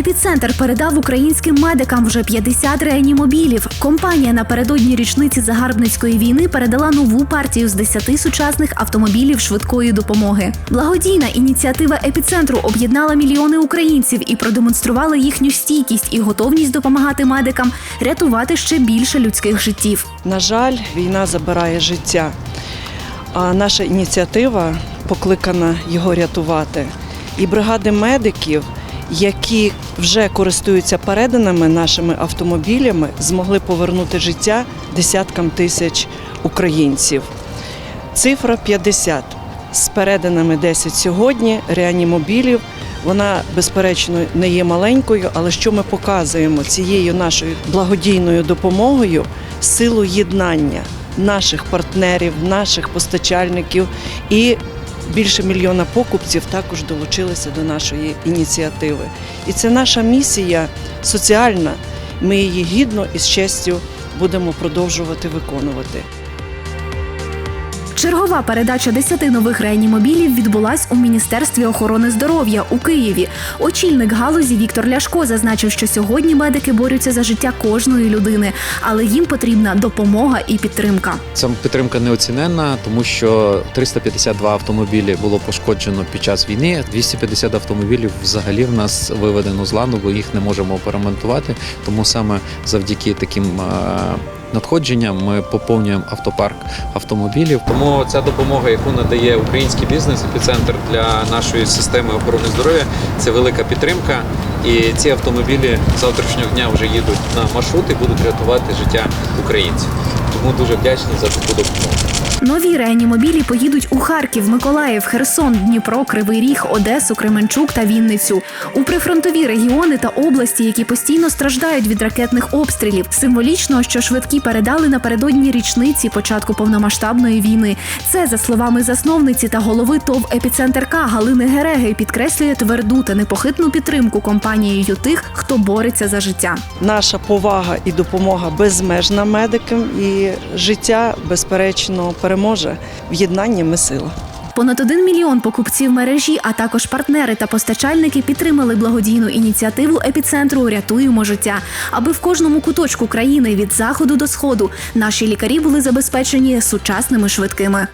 Епіцентр передав українським медикам вже 50 реанімобілів. Компанія напередодні річниці загарбницької війни передала нову партію з 10 сучасних автомобілів швидкої допомоги. Благодійна ініціатива епіцентру об'єднала мільйони українців і продемонструвала їхню стійкість і готовність допомагати медикам рятувати ще більше людських життів. На жаль, війна забирає життя. А наша ініціатива покликана його рятувати. І бригади медиків, які вже користуються переданими нашими автомобілями, змогли повернути життя десяткам тисяч українців. Цифра 50. З переданими 10 сьогодні реанімобілів. Вона, безперечно, не є маленькою, але що ми показуємо цією нашою благодійною допомогою силу єднання наших партнерів, наших постачальників і більше мільйона покупців також долучилися до нашої ініціативи. І це наша місія соціальна. Ми її гідно і з честю будемо продовжувати виконувати. Чергова передача 10 нових реанімобілів відбулась у Міністерстві охорони здоров'я у Києві. Очільник галузі Віктор Ляшко зазначив, що сьогодні медики борються за життя кожної людини, але їм потрібна допомога і підтримка. Ця підтримка неоціненна, тому що 352 автомобілі було пошкоджено під час війни. 250 автомобілів взагалі в нас виведено з ладу, бо їх не можемо поремонтувати. Тому саме завдяки таким надходженням ми поповнюємо автопарк автомобілів. Тому ця допомога, яку надає український бізнес, епіцентр для нашої системи охорони здоров'я, це велика підтримка. І ці автомобілі завтрашнього дня вже їдуть на маршрут і будуть рятувати життя українців. Тому дуже вдячні за таку допомогу. Нові реанімобілі поїдуть у Харків, Миколаїв, Херсон, Дніпро, Кривий Ріг, Одесу, Кременчук та Вінницю. У прифронтові регіони та області, які постійно страждають від ракетних обстрілів. Символічно, що швидкі передали напередодні річниці початку повномасштабної війни. Це за словами засновниці та голови ТОВ «Епіцентр К» Галини Гереги підкреслює тверду та непохитну підтримку компанією тих, хто бореться за життя. Наша повага і допомога безмежна медикам, і життя, безперечно, переможе. В єднанні ми сила. Понад один мільйон покупців мережі, а також партнери та постачальники підтримали благодійну ініціативу епіцентру Рятуємо життя, аби в кожному куточку країни від заходу до сходу наші лікарі були забезпечені сучасними швидкими.